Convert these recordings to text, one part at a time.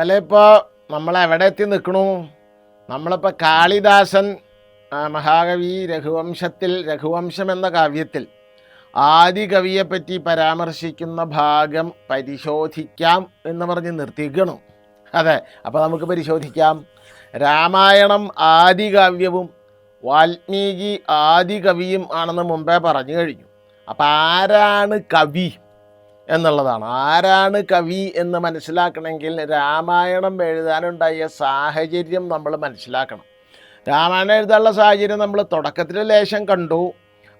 ഇന്നലെ ഇപ്പോൾ നമ്മൾ എവിടെ എത്തി നിൽക്കണു നമ്മളിപ്പോൾ കാളിദാസൻ മഹാകവി രഘുവംശത്തിൽ രഘുവംശം എന്ന കാവ്യത്തിൽ ആദി കവിയെപ്പറ്റി പരാമർശിക്കുന്ന ഭാഗം പരിശോധിക്കാം എന്ന് പറഞ്ഞ് നിർത്തിക്കണം അതെ അപ്പോൾ നമുക്ക് പരിശോധിക്കാം. രാമായണം ആദി കാവ്യവും വാൽമീകി ആദി കവിയും ആണെന്ന് മുമ്പേ പറഞ്ഞു കഴിഞ്ഞു. അപ്പോൾ ആരാണ് കവി? എന്നുള്ളതാണ്. ആരാണ് കവി എന്ന് മനസ്സിലാക്കണമെങ്കിൽ രാമായണം എഴുതാനുണ്ടായ സാഹചര്യം നമ്മൾ മനസ്സിലാക്കണം. രാമായണം എഴുതാനുള്ള സാഹചര്യം നമ്മൾ തുടക്കത്തിൽ ലേശം കണ്ടു.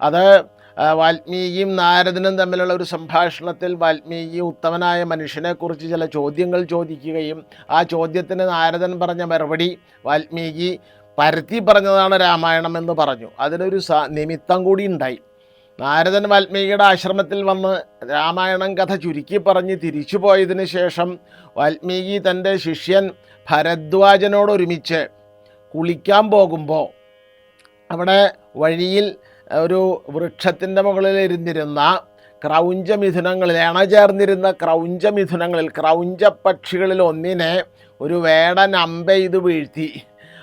അത് വാൽമീകിയും നാരദനും തമ്മിലുള്ള ഒരു സംഭാഷണത്തിൽ വാൽമീകി ഉത്തമനായ മനുഷ്യനെക്കുറിച്ച് ചില ചോദ്യങ്ങൾ ചോദിക്കുകയും ആ ചോദ്യത്തിന് നാരദൻ പറഞ്ഞ മറുപടി വാൽമീകി പരത്തി പറഞ്ഞതാണ് രാമായണം എന്ന് പറഞ്ഞു. അതിനൊരു നിമിത്തം കൂടി ഉണ്ടായി. നാരദൻ വാൽമീകിയുടെ ആശ്രമത്തിൽ വന്ന് രാമായണം കഥ ചുരുക്കി പറഞ്ഞ് തിരിച്ചു പോയതിനു ശേഷം വാൽമീകി തന്റെ ശിഷ്യൻ ഭരദ്വാജനോടൊരുമിച്ച് കുളിക്കാൻ പോകുമ്പോൾ അവിടെ വഴിയിൽ ഒരു വൃക്ഷത്തിന്റെ മുകളിൽ ഇരുന്നിരുന്ന ക്രൗഞ്ചമിഥുനങ്ങളിൽ ഇണചേർന്നിരുന്ന ക്രൗഞ്ചമിഥുനങ്ങളിൽ ക്രൗഞ്ചപ്പക്ഷികളിൽ ഒന്നിനെ ഒരു വേടൻ അമ്പെയ്ത് വീഴ്ത്തി.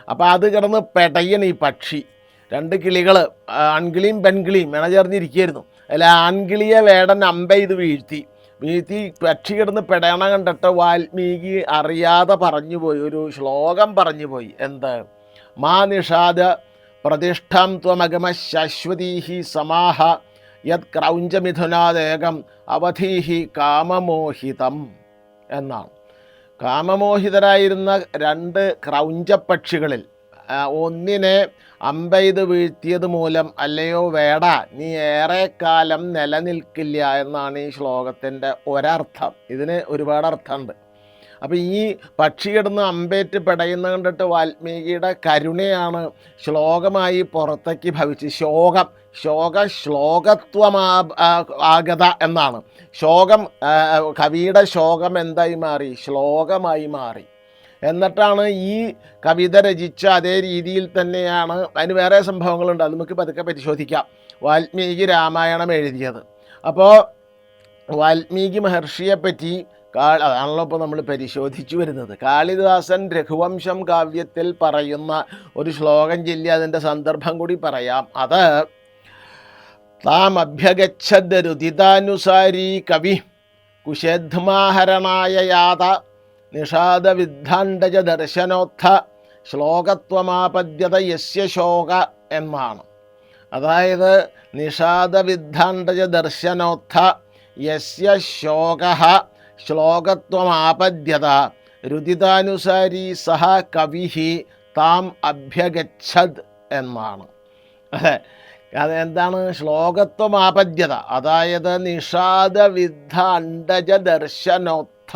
അപ്പോൾ അത് കിടന്ന് പെടയണ ഈ പക്ഷി. രണ്ട് കിളികൾ ആൺകിളിയും പെൺകിളിയും ഇണചേർന്നിരിക്കുകയായിരുന്നു. അതിൽ ആൺകിളിയെ വേടൻ അമ്പ ഇത് വീഴ്ത്തി. വീഴ്ത്തി പക്ഷി കിടന്ന് പെടയണ കണ്ടിട്ട് വാൽമീകി അറിയാതെ പറഞ്ഞു പോയി ഒരു ശ്ലോകം പറഞ്ഞുപോയി. എന്ത്? മാ നിഷാദ പ്രതിഷ്ഠാം ത്വമഗമ ശാശ്വതീഹി സമാഹ യത് ക്രൗഞ്ചമിഥുനാദേകം അവധീഹി കാമമോഹിതം എന്നാണ്. കാമമോഹിതരായിരുന്ന രണ്ട് ക്രൗഞ്ചപ്പക്ഷികളിൽ ഒന്നിനെ അമ്പെയ്ത് വീഴ്ത്തിയത് മൂലം അല്ലയോ വേട നീ ഏറെ കാലം നിലനിൽക്കില്ല എന്നാണ് ഈ ശ്ലോകത്തിന്റെ ഒരർത്ഥം. ഇതിന് ഒരുപാട് അർത്ഥമുണ്ട്. അപ്പോൾ ഈ പക്ഷി കിടന്ന് അമ്പേറ്റ് പിടയുന്ന കണ്ടിട്ട് വാൽമീകിയുടെ കരുണയാണ് ശ്ലോകമായി പുറത്തേക്ക് ഭവിച്ച് ശോകം ശോക ശ്ലോകത്വമാ ആഗത എന്നാണ്. ശോകം കവിയുടെ ശോകം എന്തായി മാറി? ശ്ലോകമായി മാറി. എന്നിട്ടാണ് ഈ കവിത രചിച്ച അതേ രീതിയിൽ തന്നെയാണ്. അതിന് വേറെ സംഭവങ്ങളുണ്ട്. അത് നമുക്ക് പതുക്കെ പരിശോധിക്കാം. വാൽമീകി രാമായണം എഴുതിയത്. അപ്പോൾ വാൽമീകി മഹർഷിയെപ്പറ്റി കാ അതാണല്ലോ ഇപ്പോൾ നമ്മൾ പരിശോധിച്ചു വരുന്നത്. കാളിദാസൻ രഘുവംശം കാവ്യത്തിൽ പറയുന്ന ഒരു ശ്ലോകം ചൊല്ലി അതിന്റെ സന്ദർഭം കൂടി പറയാം. അത് താം അഭ്യഗച്ഛദ് രുദിതാനുസാരി കവി കുശേദ്മാഹരണായ യാത നിഷാദവിദ്ധാണ്ഡജ ദർശനോത്ഥ ശ്ലോകത്വമാപദ്യത യസ്യ ശോക എന്നാണ് അതായത് നിഷാദവിദ്ധാണ്ടജ ദർശനോത്ഥ യസ്യ ശോക ശ്ലോകത്വമാപദ്യത രുചിതാനുസാരി സഹ കവിഹി താം അഭ്യഗച്ഛത് എന്നാണ്. അതെ അതെന്താണ്? ശ്ലോകത്വമാപദ്യത അതായത് നിഷാദവിദ്ധ അണ്ടജ ദർശനോത്ഥ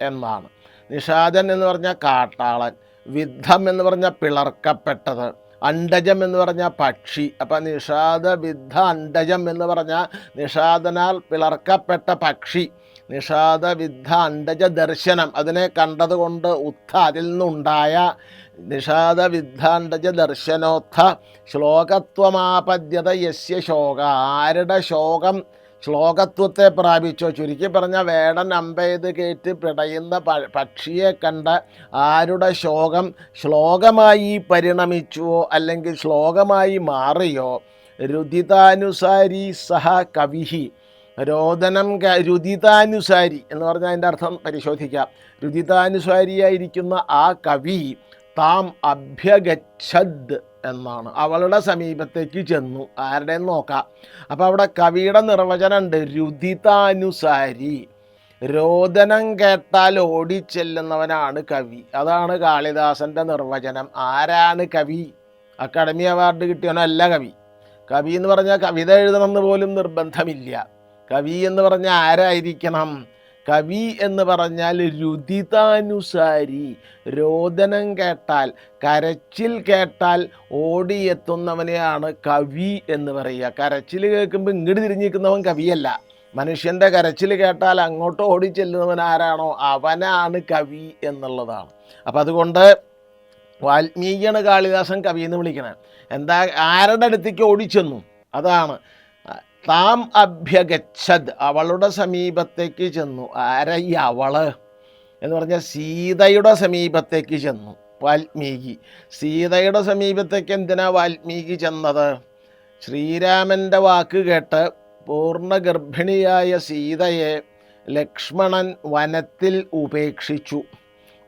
എന്നാണ്. നിഷാദൻ എന്ന് പറഞ്ഞാൽ കാട്ടാളൻ വിദ്ധം എന്ന് പറഞ്ഞാൽ പിളർക്കപ്പെട്ടത് അണ്ടജം എന്ന് പറഞ്ഞാൽ പക്ഷി. അപ്പം നിഷാദ വിദ്ധ അണ്ടജം എന്ന് പറഞ്ഞാൽ നിഷാദനാൽ പിളർക്കപ്പെട്ട പക്ഷി. നിഷാദ വിദ്ധ അണ്ടജ ദർശനം. അതിനെ കണ്ടതുകൊണ്ട് ഉത്ഥ അതിൽ നിന്നുണ്ടായ നിഷാദ വിദ്ധാണ്ടജ ദർശനോത്ഥ ശ്ലോകത്വമാപദ്യത യസ്യ ശോക. ആരുടെ ശോകം? ശ്ലോകത്വത്തെ പ്രാപിച്ചോ? ചുരുക്കി പറഞ്ഞ വേടൻ അമ്പെയ്ത് കയറ്റി പിടയുന്ന പക്ഷിയെ കണ്ട ആരുടെ ശോകം ശ്ലോകമായി പരിണമിച്ചുവോ അല്ലെങ്കിൽ ശ്ലോകമായി മാറിയോ? രുദിതാനുസാരി സഹ കവിഹി. രോദനം രുദിതാനുസാരി എന്ന് പറഞ്ഞാൽ അതിന്റെ അർത്ഥം പരിശോധിക്കാം. രുദിതാനുസാരിയായിരിക്കുന്ന ആ കവി താം അഭ്യഗച്ഛദ്. എന്നാണ്. അവളുടെ സമീപത്തേക്ക് ചെന്നു. ആരുടെ നോക്കാം. അപ്പോൾ അവിടെ കവിയുടെ നിർവചനം ഉണ്ട് രുദിതാനുസാരി രോദനം കേട്ടാൽ ഓടിച്ചെല്ലുന്നവനാണ് കവി. അതാണ് കാളിദാസന്റെ നിർവചനം. ആരാണ് കവി? അക്കാഡമി അവാർഡ് കിട്ടിയവനല്ല കവി. കവി എന്ന് പറഞ്ഞാൽ കവിത എഴുതണമെന്ന് പോലും നിർബന്ധമില്ല. കവി എന്ന് പറഞ്ഞാൽ ആരായിരിക്കണം? കവി എന്ന് പറഞ്ഞാൽ രുതിതാനുസാരി രോദനം കേട്ടാൽ കരച്ചിൽ കേട്ടാൽ ഓടിയെത്തുന്നവനെയാണ് കവി എന്ന് പറയുക. കരച്ചിൽ കേൾക്കുമ്പോൾ ഇങ്ങോട്ട് തിരിഞ്ഞിരിക്കുന്നവൻ കവിയല്ല. മനുഷ്യന്റെ കരച്ചിൽ കേട്ടാൽ അങ്ങോട്ട് ഓടി ചെല്ലുന്നവൻ ആരാണോ? അവനാണ് കവി എന്നുള്ളതാണ്. അപ്പം അതുകൊണ്ട് വാൽമീകിയാണ് കാളിദാസൻ കവി എന്ന് വിളിക്കുന്നത് എന്താ ആരുടെ അടുത്തേക്ക് ഓടിച്ചെന്നു? അതാണ്. താം അഭ്യഗച്ഛത് അവളുടെ സമീപത്തേക്ക് ചെന്നു. ആരയ്യ ഈ അവൾ? എന്ന് പറഞ്ഞാൽ സീതയുടെ സമീപത്തേക്ക് ചെന്നു വാൽമീകി. സീതയുടെ സമീപത്തേക്ക് എന്തിനാ വാൽമീകി ചെന്നത്? ശ്രീരാമന്റെ വാക്ക് കേട്ട് പൂർണ ഗർഭിണിയായ സീതയെ ലക്ഷ്മണൻ വനത്തിൽ ഉപേക്ഷിച്ചു.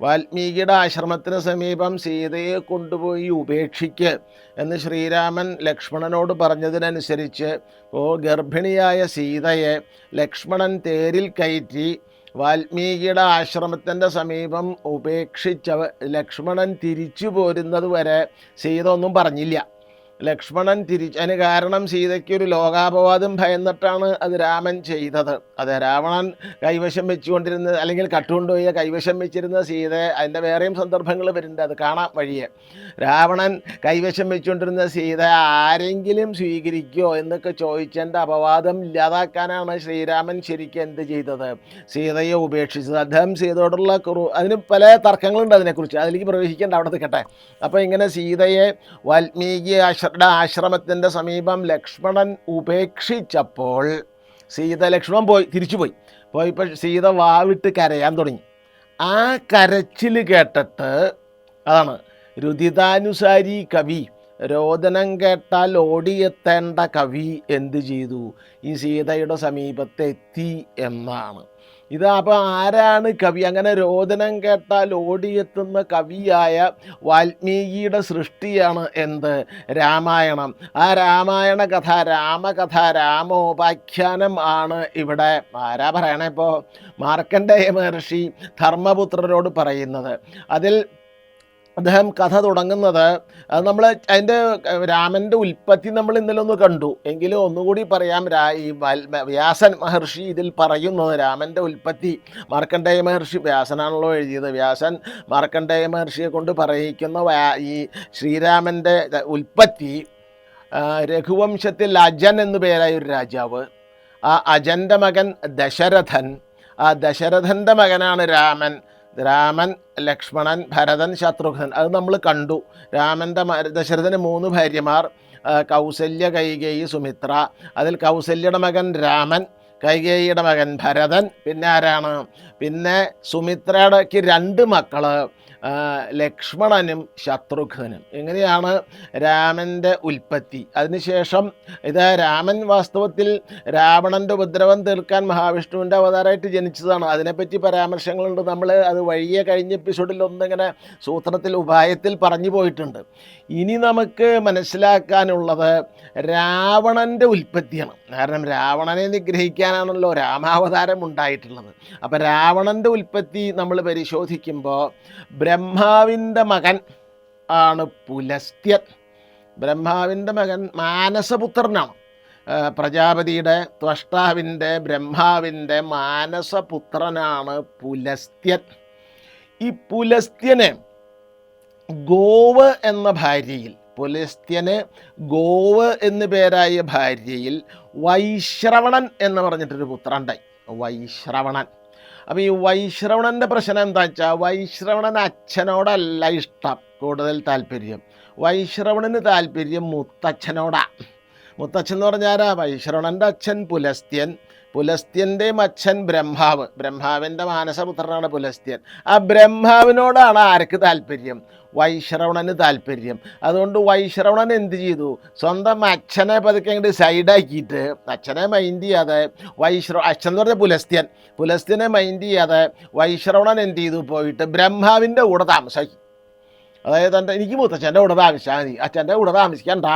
വാൽമീകിയുടെ ആശ്രമത്തിന് സമീപം സീതയെ കൊണ്ടുപോയി ഉപേക്ഷിക്ക് എന്ന് ശ്രീരാമൻ ലക്ഷ്മണനോട് പറഞ്ഞതിനനുസരിച്ച് ഓ ഗർഭിണിയായ സീതയെ ലക്ഷ്മണൻ തേരിൽ കയറ്റി വാൽമീകിയുടെ ആശ്രമത്തിന്റെ സമീപം ഉപേക്ഷിച്ച ലക്ഷ്മണൻ തിരിച്ചു പോരുന്നത് വരെ സീത ഒന്നും പറഞ്ഞില്ല. ലക്ഷ്മണൻ തിരിച്ചതിന് കാരണം സീതയ്ക്ക് ഒരു ലോകാപവാദം ഭയന്നിട്ടാണ് അത് രാമൻ ചെയ്തത്. അത് രാവണൻ കൈവശം വെച്ചുകൊണ്ടിരുന്ന അല്ലെങ്കിൽ കട്ടുകൊണ്ടുപോയ കൈവശം വെച്ചിരുന്ന സീതയെ അതിന്റെ വേറെയും സന്ദർഭങ്ങൾ വരുന്നുണ്ട്. അത് കാണാൻ വഴിയെ. രാവണൻ കൈവശം വെച്ചുകൊണ്ടിരുന്ന സീത ആരെങ്കിലും സ്വീകരിക്കുമോ എന്നൊക്കെ ചോദിച്ചതിന്റെ അപവാദം ഇല്ലാതാക്കാനാണ് ശ്രീരാമൻ ശരിക്കും എന്ത് ചെയ്തത്? സീതയെ ഉപേക്ഷിച്ചത്. അദ്ദേഹം സീതയോടുള്ള കുറു അതിന് പല തർക്കങ്ങളുണ്ട് അതിനെക്കുറിച്ച്. അതിലേക്ക് പ്രവേശിക്കേണ്ട അവിടെ നിൽക്കട്ടെ. അപ്പോൾ ഇങ്ങനെ സീതയെ വാൽമീകി ആശ്രയുടെ ആശ്രമത്തിന്റെ സമീപം ലക്ഷ്മണൻ ഉപേക്ഷിച്ചപ്പോൾ സീത ലക്ഷ്മണൻ പോയി തിരിച്ചുപോയി. പോയപ്പോൾ സീത വാവിട്ട് കരയാൻ തുടങ്ങി. ആ കരച്ചിൽ കേട്ടിട്ട് അതാണ് രുദിതാനുസാരി കവി രോദനം കേട്ടാൽ ഓടിയെത്തേണ്ട കവി എന്ത് ചെയ്തു? ഈ സീതയുടെ സമീപത്തെത്തി എന്നാണ്. ഇത് അപ്പോൾ ആരാണ് കവി? അങ്ങനെ രോദനം കേട്ടാൽ ഓടിയെത്തുന്ന കവിയായ വാൽമീകിയുടെ സൃഷ്ടിയാണ് എന്ത്? രാമായണം. ആ രാമായണ കഥ രാമകഥ രാമോപാഖ്യാനം ആണ് ഇവിടെ ആരാ പറയണേ ഇപ്പോൾ മാർക്കണ്ഡേയ മഹർഷി ധർമ്മപുത്രരോട് പറയുന്നത്. അതിൽ അദ്ദേഹം കഥ തുടങ്ങുന്നത്. നമ്മൾ അതിന്റെ രാമന്റെ ഉൽപ്പത്തി നമ്മൾ ഇന്നലെ ഒന്ന് കണ്ടു. എങ്കിലും ഒന്നുകൂടി പറയാം രാ ഈ വ്യാസൻ മഹർഷി ഇതിൽ പറയുന്നത് രാമന്റെ ഉൽപ്പത്തി. മാർക്കണ്ഡേയ മഹർഷി വ്യാസനാണല്ലോ എഴുതിയത്. വ്യാസൻ മാർക്കണ്ഡേയ മഹർഷിയെ കൊണ്ട് പറയിക്കുന്ന ഈ ശ്രീരാമന്റെ ഉൽപ്പത്തി രഘുവംശത്തിൽ അജൻ എന്നു പേരായ ഒരു രാജാവ്. ആ അജന്റെ മകൻ ദശരഥൻ. ആ ദശരഥന്റെ മകനാണ് രാമൻ. രാമൻ ലക്ഷ്മണൻ ഭരതൻ ശത്രുഘ്നൻ. അത് നമ്മൾ കണ്ടു. രാമന്റെ ദശരഥന് മൂന്ന് ഭാര്യമാർ കൗസല്യ കൈകേയി സുമിത്ര. അതിൽ കൗസല്യയുടെ മകൻ രാമൻ കൈകേയിയുടെ മകൻ ഭരതൻ. പിന്നെ ആരാണ്? പിന്നെ സുമിത്രയുടെക്ക് രണ്ട് മക്കൾ ലക്ഷ്മണനും ശത്രുഘ്നും. ഇങ്ങനെയാണ് രാമന്റെ ഉൽപ്പത്തി. അതിനുശേഷം ഇത് രാമൻ വാസ്തവത്തിൽ രാവണന്റെ ഉപദ്രവം തീർക്കാൻ മഹാവിഷ്ണുവിന്റെ അവതാരമായിട്ട് ജനിച്ചതാണ്. അതിനെപ്പറ്റി പരാമർശങ്ങളുണ്ട്. നമ്മൾ അത് വഴിയെ കഴിഞ്ഞ എപ്പിസോഡിൽ ഒന്നിങ്ങനെ സൂത്രത്തിൽ ഉപായത്തിൽ പറഞ്ഞു പോയിട്ടുണ്ട്. ഇനി നമുക്ക് മനസ്സിലാക്കാനുള്ളത് രാവണന്റെ ഉൽപ്പത്തിയാണ്. കാരണം രാവണനെ നിഗ്രഹിക്കാനാണല്ലോ രാമാവതാരം ഉണ്ടായിട്ടുള്ളത്. അപ്പോൾ രാവണന്റെ ഉൽപ്പത്തി നമ്മൾ പരിശോധിക്കുമ്പോൾ ബ്രഹ്മാവിന്റെ മകൻ ആണ് പുലസ്ത്യൻ. ബ്രഹ്മാവിന്റെ മകൻ മാനസപുത്രനാണ്. പ്രജാപതിയുടെ ത്വഷ്ടാവിന്റെ ബ്രഹ്മാവിന്റെ മാനസപുത്രനാണ് പുലസ്ത്യൻ. ഈ പുലസ്ത്യനെ ഗോവ് എന്ന ഭാര്യയിൽ പുലസ്ത്യന് ഗോവ് എന്നു പേരായ ഭാര്യയിൽ വൈശ്രവണൻ എന്ന് പറഞ്ഞിട്ടൊരു പുത്രണ്ടായി വൈശ്രവണൻ. അപ്പോൾ ഈ വൈശ്രവണന്റെ പ്രശ്നം എന്താ വെച്ചാൽ വൈശ്രവണൻ അച്ഛനോടല്ല ഇഷ്ടം കൂടുതൽ താല്പര്യം. വൈശ്രവണന് താല്പര്യം മുത്തച്ഛനോടാ. മുത്തച്ഛൻ എന്ന് പറഞ്ഞാൽ വൈശ്രവണന്റെ അച്ഛൻ പുലസ്ത്യൻ. പുലസ്ത്യന്റെയും മച്ഛൻ ബ്രഹ്മാവ്. ബ്രഹ്മാവിന്റെ മാനസപുത്രനാണ് പുലസ്ത്യൻ. ആ ബ്രഹ്മാവിനോടാണ് ആർക്ക് താല്പര്യം? വൈശ്രവണന് താല്പര്യം. അതുകൊണ്ട് വൈശ്രവണൻ എന്ത് ചെയ്തു? സ്വന്തം അച്ഛനെ പതുക്കെ അങ്ങോട്ട് സൈഡാക്കിയിട്ട് അച്ഛനെ മൈൻഡ് ചെയ്യാതെ വൈശ്രവ അച്ഛൻ എന്ന് പറഞ്ഞാൽ പുലസ്ത്യൻ. പുലസ്ത്യനെ മൈൻഡ് ചെയ്യാതെ വൈശ്രവണൻ എന്ത് ചെയ്തു? പോയിട്ട് ബ്രഹ്മാവിന്റെ കൂടെ താമസാക്കി അതായത് എന്റെ എനിക്ക് മുത്തച്ഛന്റെ കൂടെ താമസിച്ചാൽ മതി. അച്ഛന്റെ കൂടെ താമസിക്കണ്ട.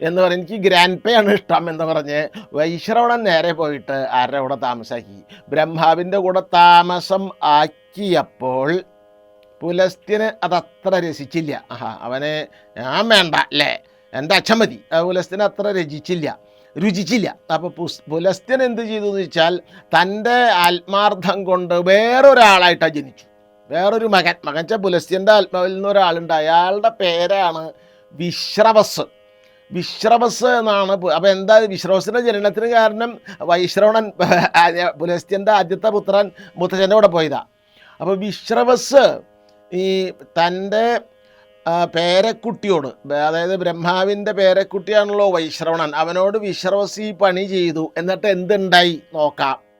എന്ന് പറഞ്ഞ് എനിക്ക് ഗ്രാൻഡ് പേ ആണ് ഇഷ്ടം എന്ന് പറഞ്ഞ് വൈശ്രവണൻ നേരെ പോയിട്ട് ആരുടെ കൂടെ താമസാക്കി? ബ്രഹ്മാവിന്റെ കൂടെ താമസം ആക്കിയപ്പോൾ പുലസ്ത്യന് അതത്ര രസിച്ചില്ല. ആഹാ അവന് ഞാൻ വേണ്ട അല്ലേ? എന്റെ അച്ഛൻ മതി. പുലസ്ത്യന് അത്ര രചിച്ചില്ല രുചിച്ചില്ല. അപ്പോൾ പുസ് പുലസ്ത്യൻ എന്ത് ചെയ്തു എന്ന് വെച്ചാൽ തന്റെ ആത്മാർത്ഥം കൊണ്ട് വേറൊരാളായിട്ടാണ് ജനിച്ചു. വേറൊരു മകൻ. മകൻ വെച്ചാൽ പുലസ്ത്യന്റെ ആത്മാവിൽ നിന്ന് ഒരാളുണ്ട്. അയാളുടെ പേരാണ് വിശ്രവസ്. വിശ്രവസ് എന്നാണ് അപ്പോൾ എന്താ വിശ്രവസിന്റെ ജനനത്തിന് കാരണം വൈശ്രവണൻ പുലസ്ത്യന്റെ ആദ്യത്തെ പുത്രൻ മുത്തച്ഛന്റെ കൂടെ പോയതാ. അപ്പോൾ വിശ്രവസ് ഈ തന്റെ പേരക്കുട്ടിയോട് അതായത് ബ്രഹ്മാവിന്റെ പേരക്കുട്ടിയാണല്ലോ വൈശ്രവണൻ അവനോട് വിശ്രവസ് ഈ പണി ചെയ്തു. എന്നിട്ട് എന്തുണ്ടായി? നോക്കാം.